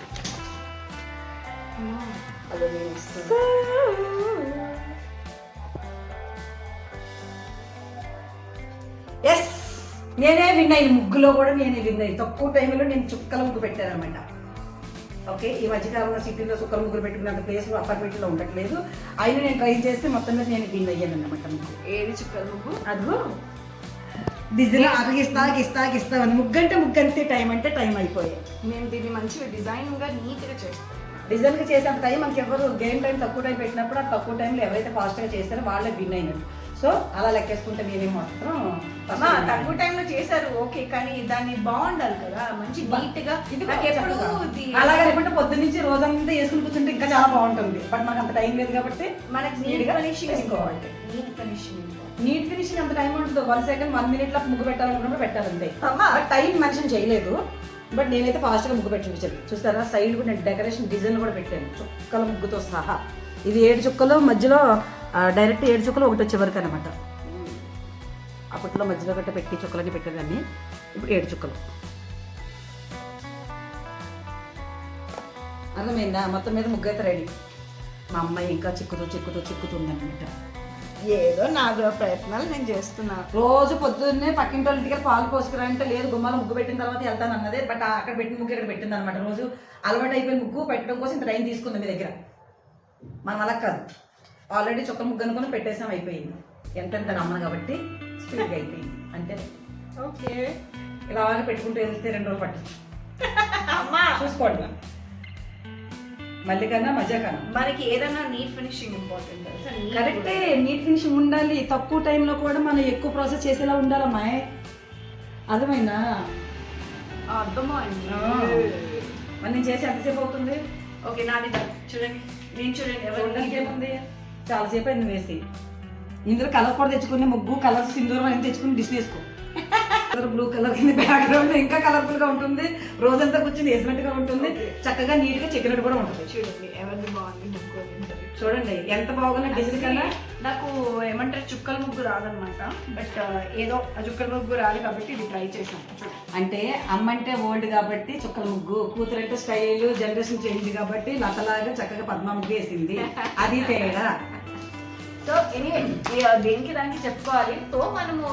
Speaker 1: ముగ్గులో కూడా నేనే అయ్యి తక్కువ టైంలో నేను చుక్కల ముగ్గు పెట్టాను అనమాట ఓకే ఈ మధ్యకాలంలో సిటీలో చుక్కల ముగ్గులు పెట్టుకున్నంత ప్లేస్ అపార్ట్మెంట్లో ఉండట్లేదు. అయినా నేను ట్రై చేస్తే మొత్తం మీద నేను విన్ అయ్యాను అనమాట ముగ్గు.
Speaker 2: ఏది చుక్కల ముగ్గు?
Speaker 1: అదిగో. డిజైన్ అగిస్తా గిస్తా గిస్తా అని ముగ్గు అంటే ముగ్గు అంతే టైం అంటే టైం అయిపోయాయి.
Speaker 2: మేము దీన్ని మంచిగా డిజైన్గా నీట్గా చేస్తాం
Speaker 1: డిజైన్గా చేసేంత టైం మనకి ఎవరు గేమ్ టైం తక్కువ టైం పెట్టినప్పుడు ఆ తక్కువ టైంలో ఎవరైతే ఫాస్ట్గా చేస్తారో వాళ్ళే విన్ అయినట్టు. సో అలా లెక్కేసుకుంటే నేనే మాత్రం
Speaker 2: తక్కువ. టైంలో చేశారు ఓకే కానీ దాన్ని బాగుండాలి కదా. మంచి నీట్గా
Speaker 1: అలాగే అనుకుంటే పొద్దున్న నుంచి రోజంతా వేసుకుని కూర్చుంటే ఇంకా చాలా బాగుంటుంది. బట్ మనకు అంత టైం లేదు కాబట్టి
Speaker 2: మనకి
Speaker 1: నీట్గా
Speaker 2: ఫినిషింగ్
Speaker 1: చేసుకోవాలి.
Speaker 2: నీట్ ఫినిషింగ్
Speaker 1: నీట్ ఫినిషింగ్ అంత టైం ఉంటుంది వన్ సెకండ్ వన్ మినిట్లో ముగ్గు పెట్టాలనుకున్నప్పుడు పెట్టాలంతే.
Speaker 2: అమ్మా!
Speaker 1: బట్ టైం మెన్షన్ చేయలేదు. బట్ నేనైతే ఫాస్ట్గా ముగ్గు పెట్టి చూపించాను చూస్తారా? సైడ్ కూడా నేను డెకరేషన్ డిజైన్ కూడా పెట్టాను. చుక్కల ముగ్గుతో సహా. ఇది ఏడు చుక్కలు మధ్యలో డైరెక్ట్ ఏడు చుక్కలు ఒకటి వచ్చే వరకు అనమాట అప్పట్లో మధ్యలో గట్ట పెట్టి చుక్కలకి పెట్టేదాన్ని. ఇప్పుడు ఏడు చుక్కలు. అర్థమైందా? మొత్తం మీద ముగ్గు అయితే రెడీ మా అమ్మాయి ఇంకా చిక్కుతూ చిక్కుతూ చిక్కుతుంది అనమాట
Speaker 2: ఏదో నాలుగు ప్రయత్నాలు నేను చేస్తున్నా.
Speaker 1: రోజు పొద్దున్నే పక్కింటి వాళ్ళ ఇంటికి పాలు పోసుకురా అంటే లేదు గుమ్మాలో ముగ్గు పెట్టిన తర్వాత వెళ్తాను అన్నదే బట్ అక్కడ పెట్టిన ముగ్గు ఇక్కడ పెట్టింది అనమాట రోజు అలవాటు అయిపోయిన ముగ్గు పెట్టడం కోసం ఇంత టైం తీసుకుంది మీ దగ్గర. మనం అలా కాదు. ఆల్రెడీ చొక్క ముగ్గు అనుకుని పెట్టేసాం అయిపోయింది. ఎంతెంత నమ్మను కాబట్టి స్పీడ్గా అయిపోయింది. అంతే.
Speaker 2: ఓకే.
Speaker 1: ఇలాగే పెట్టుకుంటూ వెళ్తే రెండు రోజులు పట్టు
Speaker 2: అమ్మా!
Speaker 1: చూసుకోండి. మళ్ళీ కన్నా మజా కన్నా
Speaker 2: మనకి ఏదైనా నీట్ ఫినిషింగ్ ఇంపార్టెంట్
Speaker 1: కరెక్టే. నీట్ ఫినిషింగ్ ఉండాలి. తక్కువ టైంలో కూడా మనం ఎక్కువ ప్రాసెస్ చేసేలా ఉండాలమ్మా అర్థమైందా?
Speaker 2: ఆ, అర్థమా అండి
Speaker 1: ఆ. మరి నేను చేసి ఎంతసేపు అవుతుంది?
Speaker 2: ఓకే నాది. చూడండి. నేను చూడండి. ఎవరు
Speaker 1: ఏముంది? చాలాసేపు అయింది వేసి. ఇందులో కలర్ కూడా తెచ్చుకుని ముగ్గు కలర్ సింధూరం అని తెచ్చుకుని డిష్ వేసుకో. కలర్ బ్లూ కలర్ కింద బ్యాక్గ్రౌండ్ ఇంకా కలర్ఫుల్గా ఉంటుంది. రోజంతా కూర్చొని వేసినట్టుగా ఉంటుంది. చక్కగా నీట్గా చెక్కినట్టు కూడా ఉంటుంది.
Speaker 2: చూడండి ఎవరిది బాగుంది.
Speaker 1: చూడండి ఎంత బాగుంది డిజైన్ కన్నా
Speaker 2: నాకు ఏమంటారు చుక్కల ముగ్గు రాదనమాట బట్ ఏదో ఆ చుక్కల ముగ్గు రాదు కాబట్టి ఇది ట్రై చూడండి
Speaker 1: అంటే అమ్మ అంటే ఓల్డ్ కాబట్టి చుక్కల ముగ్గు కూతురు అంటే స్టైల్ జనరేషన్ చేంజ్ కాబట్టి లతలాగా చక్కగా పద్మ ముగ్గు వేసింది. అది తేడా.
Speaker 2: సో ఎనీవే దేనికి దానికి చెప్పుకోవాలి? సో మనము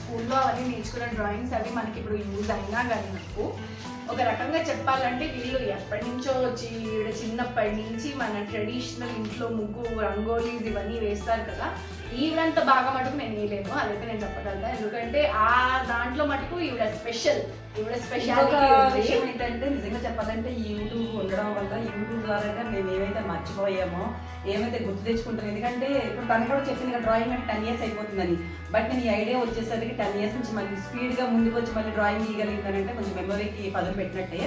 Speaker 2: స్కూల్లో అవన్నీ నేర్చుకున్న డ్రాయింగ్స్ అవి మనకి ఇప్పుడు యూజ్ అయినా కానీ నాకు ఒక రకంగా చెప్పాలంటే వీళ్ళు ఎప్పటి నుంచో వచ్చి చిన్నప్పటి నుంచి మన ట్రెడిషనల్ ఇంట్లో ముగ్గు రంగోలీస్ ఇవన్నీ వేస్తారు కదా. ఈవిడంత బాగా మటుకు నేను వేయలేను అదైతే నేను చెప్పగలుగుతా. ఎందుకంటే ఆ దాంట్లో మటుకు ఈవిడ స్పెషల్. ఈవిడ
Speaker 1: ఇంకొక
Speaker 2: స్పెషాలిటీ
Speaker 1: విషయం ఏంటంటే నిజంగా చెప్పాలంటే ఈ యూట్యూబ్ ఉండడం వల్ల యూట్యూబ్ ద్వారా మేము ఏమైతే మర్చిపోయామో ఏమైతే గుర్తు తెచ్చుకుంటాం ఎందుకంటే ఇప్పుడు తను కూడా చెప్పింది డ్రాయింగ్ అంటే టెన్ ఇయర్స్ అయిపోతుందని. బట్ నేను ఈ ఐడియా వచ్చేసరికి టెన్ ఇయర్స్ నుంచి మళ్ళీ స్పీడ్గా ముందుకు వచ్చి మళ్ళీ డ్రాయింగ్ తీయగలిగిందంటే కొంచెం మెమరీకి పదులు పెట్టినట్టే.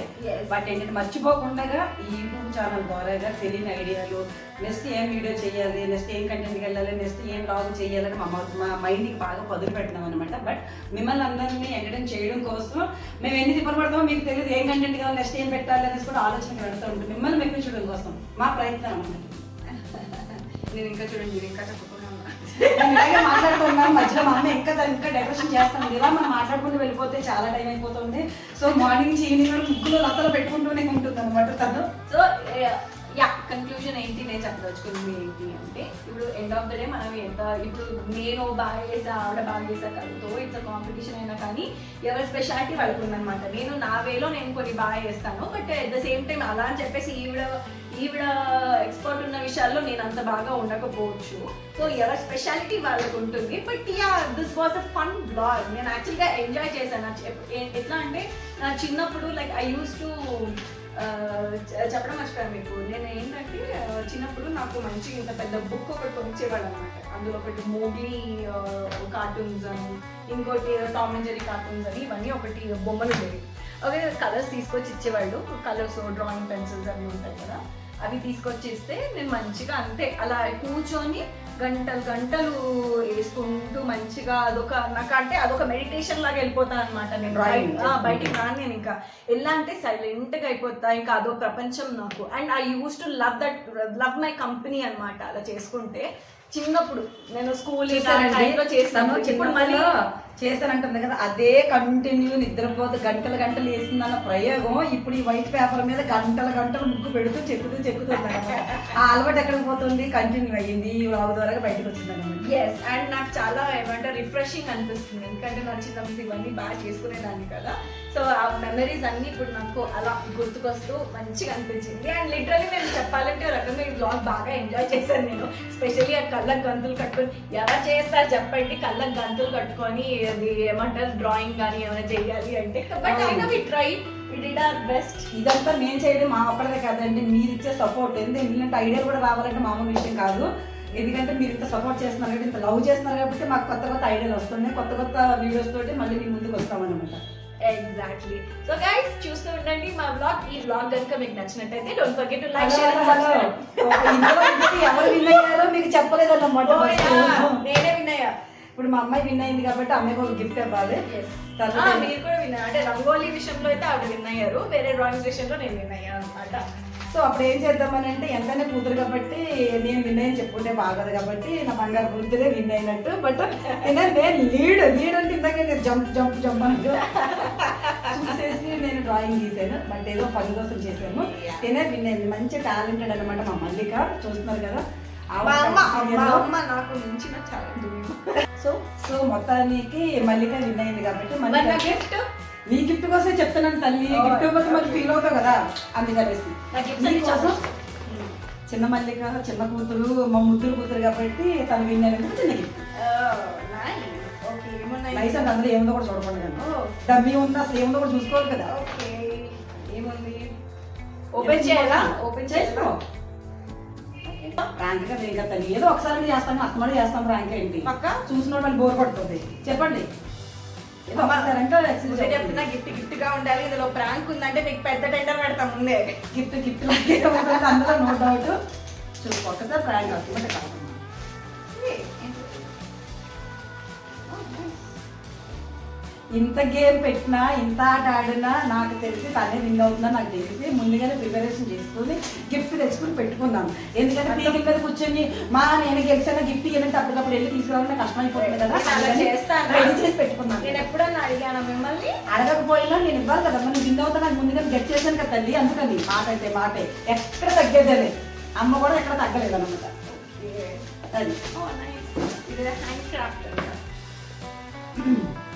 Speaker 1: బట్ ఏంటంటే మర్చిపోకుండా ఈ యూట్యూబ్ ఛానల్ ద్వారా తెలియని ఐడియాలు నెక్స్ట్ ఏం వీడియో చేయాలి నెక్స్ట్ ఏం కంటెంట్కి వెళ్ళాలి నెక్స్ట్ ఏం బ్లాగ్ చేయాలని మా మౌ- మైండ్కి బాగా పదులు పెట్టినాం అనమాట బట్ మిమ్మల్ని అందరినీ ఎంటర్టైన్ చేయడం కోసం మేము ఎన్ని తిప్పలు పడతామో మీకు తెలియదు. ఏం కంటెంట్ కావాలి నెక్స్ట్ ఏం పెట్టాలి అనేసి కూడా ఆలోచన పెడతా ఉంటుంది. మిమ్మల్ని మెప్పించడం కోసం. మా ప్రయత్నం అన్నమాట.
Speaker 2: నేను ఇంకా చూడండి మీరు ఇంకా
Speaker 1: ఇలాగే మాట్లాడుతున్నాను మధ్యలో మా అమ్మ ఇంకా దాన్ని ఇంకా డెకరేషన్ చేస్తాను ఇలా మనం మాట్లాడుకుంటూ వెళ్ళిపోతే చాలా టైం అయిపోతుంది. సో మార్నింగ్ నుంచి ఈవినింగ్ వరకు ముగ్గులు లతలు పెట్టుకుంటూనే ఉంటుంది అనమాట తను
Speaker 2: సో యా కన్క్లూజన్ ఏంటి నేను చెప్పదలుచుకుంది ఏంటి అంటే ఇప్పుడు ఎండ్ ఆఫ్ ద డే మనం ఎంత ఇప్పుడు నేను బాగా చేసా ఆవిడ బాగా చేసా కలుగుతో ఇంత కాంపిటీషన్ అయినా కానీ ఎవరి స్పెషాలిటీ వాళ్ళకు ఉందన్నమాట. నేను నా వేలో నేను కొన్ని బాగా చేస్తాను but at the same time అలా అని చెప్పేసి ఈవిడ ఈవిడ ఎక్స్పర్ట్ ఉన్న విషయాల్లో నేను అంత బాగా ఉండకపోవచ్చు. సో ఎవరి స్పెషాలిటీ వాళ్ళకు ఉంటుంది but yeah this was a fun blog నేను యాక్చువల్గా ఎంజాయ్ చేశాను. చెప్- ఎట్లా అంటే నా చిన్నప్పుడు లైక్ ఐ యూస్ టు చెప్పడం మర్చిపోయాను మీకు. నేను ఏంటంటే చిన్నప్పుడు నాకు మంచి ఇంత పెద్ద బుక్ ఒకటి కొనిచ్చేవాడు అనమాట అందులో ఒకటి మోగ్లీ కార్టూన్స్ అని ఇంకోటి టామ్ అండ్ జెరీ కార్టూన్స్ అని ఇవన్నీ ఒకటి బొమ్మలు ఉండేవి. అవి కలర్స్ తీసుకొచ్చి ఇచ్చేవాళ్ళు. కలర్స్ డ్రాయింగ్ పెన్సిల్స్ అవి ఉంటాయి కదా. అవి తీసుకొచ్చి ఇస్తే నేను మంచిగా అంతే. అలా కూర్చొని గంటలు గంటలు వేసుకుంటూ మంచిగా అదొక నాకు అంటే అదొక మెడిటేషన్ లాగా వెళ్ళిపోతాను అనమాట నేను. బయటికి రాను నేను ఇంకా. ఎలా అంటే సైలెంట్గా అయిపోతా ఇంకా అదో ప్రపంచం నాకు. And I used to love that love my company అన్నమాట అలా చేసుకుంటే. చిన్నప్పుడు నేను స్కూల్ టైంలో చేస్తాను
Speaker 1: తను
Speaker 2: ఇప్పుడు మళ్ళీ
Speaker 1: చేశానంటుంది కదా అదే కంటిన్యూ నిద్రపోతూ గంటలు గంటలు వేసిందన్న ప్రయోగం ఇప్పుడు ఈ వైట్ పేపర్ మీద గంటలు గంటలు ముగ్గు పెడుతూ చెక్కుతూ చెక్కుతుంది ఆ అలవాటు ఎక్కడికి పోతుంది? కంటిన్యూ అయ్యింది ఈ వ్లాగ్ ద్వారా బయటకు వచ్చింది అనమాట
Speaker 2: ఎస్ అండ్ నాకు చాలా ఏమంటే రిఫ్రెషింగ్ అనిపిస్తుంది. ఎందుకంటే నా చిన్నప్పుడు ఇవన్నీ బాగా చేసుకునేదాన్ని కదా. సో ఆ మెమరీస్ అన్ని ఇప్పుడు నాకు అలా గుర్తుకొస్తూ మంచిగా అనిపించింది. అండ్ లిటరలీ నేను చెప్పాలంటే రకంగా ఈ బ్లాగ్ బాగా ఎంజాయ్ చేశాను నేను. స్పెషల్లీ ఆ కళ్ళకు గంతులు కట్టుకొని ఎలా చేస్తారు చెప్పండి? కళ్ళకు గంతులు కట్టుకొని అది ఏమంటారు? డ్రాయింగ్ కానీ ఏమైనా చేయాలి అంటే బట్ అయినా వి ట్రై బెస్ట్
Speaker 1: ఇదంతా మేము చేయడం మా ఒక్కడదే కాదండి. మీరు ఇచ్చే సపోర్ట్ ఎందుకంటే ఇలాంటి ఐడియాలు కూడా రావాలంటే మామూలు విషయం కాదు. ఎందుకంటే మీరు ఇంత సపోర్ట్ చేస్తున్నారు కాబట్టి ఇంత లవ్ చేస్తున్నారు కాబట్టి మాకు కొత్త కొత్త ఐడియాలు వస్తున్నాయి. కొత్త కొత్త వీడియోస్ తోటి మళ్ళీ మీ ముందుకు వస్తామన్నమాట.
Speaker 2: ఎగ్జాక్ట్లీ సో గైస్ చూస్తూ ఉండండి మా బ్లాగ్ ఈ బ్లాగ్ కనుక మీకు నచ్చినట్టయితే don't forget to like share
Speaker 1: ఇంతకీ ఎవరు విన్ అయ్యారో మీకు first.
Speaker 2: నేనే
Speaker 1: ఇప్పుడు మా అమ్మాయి విన్ అయింది కాబట్టి అమ్మాయికి ఒక గిఫ్ట్ ఇవ్వాలి. తర్వాత
Speaker 2: మీరు కూడా విన్నారు అంటే రంగోలీ విషయంలో అయితే ఆవిడ విన్ అయ్యారు. వేరే డ్రాయింగ్స్ విషయంలో నేను విన్ అయ్యాను అనమాట
Speaker 1: సో అప్పుడు ఏం చేద్దామని అంటే ఎంతనే కూతురు కాబట్టి నేను విన్ అయ్యని చెప్పుకుంటే బాగదు కాబట్టి నా బంగారు కూతురే విన్ అయినట్టు. బట్ నేను లీడ్ లీడ్ అంటే ఇందాక నేను జంప్ జంప్ జంప్ అన్నట్టు చూసేసి నేను డ్రాయింగ్ గీసాను బట్ ఏదో పని కోసం చేశాను. నేనే విన్ అయింది. మంచి టాలెంటెడ్ అనమాట మా మల్లిక. చూస్తున్నారు కదా.
Speaker 2: మా అమ్మ నాకు మించిన ఛాలెంజ్
Speaker 1: సో సో మొత్తానికి మల్లిక విన్ అయింది కాబట్టి మల్లిక
Speaker 2: నా గిఫ్ట్
Speaker 1: నీ గిఫ్ట్ కోసమే చెప్తున్నాను తల్లి. గిఫ్ట్ ఇవ్వకపోతే మరి ఫీల్ అవుతావు కదా? అందుకనేసి. నీకోసం
Speaker 2: కోసం
Speaker 1: చిన్న మల్లిక చిన్న కూతురు మా ముద్దురు కూతురు కాబట్టి తను విన్ అయినందుకు చిన్న గిఫ్ట్ నైస్ అంటే అందులో ఏముందో కూడా చూడకుండా డబ్బీ ఉందా అసలు ఏముందో కూడా చూసుకోవాలి కదా.
Speaker 2: ఓకే ఏముంది? ఓపెన్ చేయాలా? ఓపెన్
Speaker 1: చేసుకో ర్యాంక్ నేను కదా ఏదో ఒకసారి చేస్తాను అస్తమాడు చేస్తాం ర్యాంక్ ఏంటి?
Speaker 2: పక్క
Speaker 1: చూసిన వాళ్ళు బోర్ పడుతుంది చెప్పండి. ఒకసారి
Speaker 2: చెప్తున్నా గిఫ్ట్ గిఫ్ట్గా ఉండాలి. ఇందులో ప్రాంక్ ఉందంటే మీకు పెద్ద టెండర్ పెడతాం ముందే.
Speaker 1: గిఫ్ట్ గిఫ్ట్ లాగే అందులో నో డౌట్ చూసుకో ఒక్కసారి ర్యాంక్ వస్తుంది ఇంత గేమ్ పెట్టినా ఇంత ఆట ఆడినా నాకు తెలిసి తనే విన్ అవుతుందా నాకు తెలిసి ముందుగానే ప్రిపరేషన్ చేసుకుని గిఫ్ట్ తెచ్చుకుని పెట్టుకున్నాను ఎందుకంటే పీకల మీద కూర్చొని మా నేను గెలిచాను గిఫ్ట్ ఇవ్వాలంటే అప్పటికప్పుడు వెళ్ళి తీసుకురావాలంటే కష్టం అయిపోతుంది కదా. రెడీ చేసి పెట్టుకున్నాను
Speaker 2: నేను ఎప్పుడన్నా అడిగాను మిమ్మల్ని?
Speaker 1: అడగకపోయినా నేను ఇవ్వాలి కదా మనం విన్ అవుతా నాకు ముందుగా గెట్ చేశాను కదా తల్లి. అందుకని మాట అయితే మాటే. ఎక్కడ తగ్గేదే అమ్మ కూడా ఎక్కడ తగ్గలేదు అనమాట అది.
Speaker 2: హ్యాండ్ క్రాఫ్ట్ <clears throat>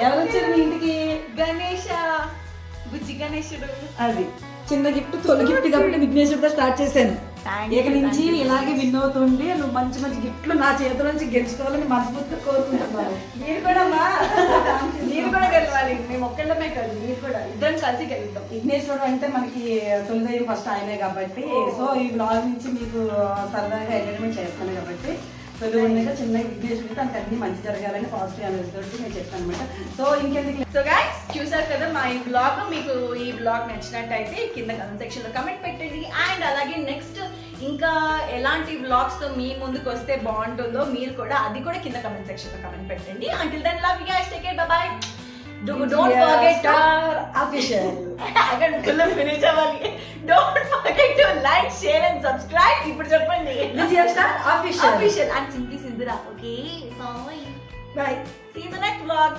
Speaker 1: ఎవరు వచ్చారు మీ ఇంటికి?
Speaker 2: గణేష. బుజ్జి గణేశుడు.
Speaker 1: అది. చిన్న గిఫ్ట్ తొలి గిఫ్ట్ కాబట్టి విఘ్నేశ్వరుతో స్టార్ట్ చేశాను. ఇక నుంచి. ఇలాగే విన్ అవుతుండి. నువ్వు మంచి మంచి గిఫ్ట్లు నా చేతుల నుంచి గెలుచుకోవాలని మనస్ఫూర్తిగా కోరుకుంటున్నాను
Speaker 2: మీరు. కూడా మీరు కూడా గెలవాలి. మేము ఒక్కళ్ళమే కాదు మీరు కూడా. ఇద్దరం కలిసి గెలుద్దాం.
Speaker 1: విఘ్నేశ్వరుడు అంటే మనకి తొలిదయం ఫస్ట్ ఆయనే కాబట్టి. సో ఈ బ్లాగ్ నుంచి మీకు సరదాగా ఎంటర్టైన్మెంట్ చేస్తాను కాబట్టి. తొలిగా చిన్న విఘ్నేశ్వరుడు తనకు అన్ని మంచి జరగాలని పాజిటివ్ తోటి నేను చెప్తాను అనమాట సో ఇంకెందుకు
Speaker 2: సో గైస్ చూసారు కదా మా ఈ బ్లాగ్ మీకు ఈ బ్లాగ్ నచ్చినట్టయితే కింద కమెంట్ సెక్షన్లో కమెంట్ పెట్టండి. అండ్ అలాగే నెక్స్ట్ ఇంకా ఎలాంటి బ్లాగ్స్తో మీ ముందుకు వస్తే బాగుంటుందో మీరు కూడా అది కూడా కింద కమెంట్ సెక్షన్లో కమెంట్ పెట్టండి. Until then love you guys take care bye bye don't forget
Speaker 1: star official
Speaker 2: అక్కడ ఫుల్ ఫినిష్ అవ్వాలి don't forget to like share and subscribe ఇప్పుడు చెప్పండి.
Speaker 1: Vijaya star official
Speaker 2: official and Sindhura okay bye
Speaker 1: bye
Speaker 2: see the next blog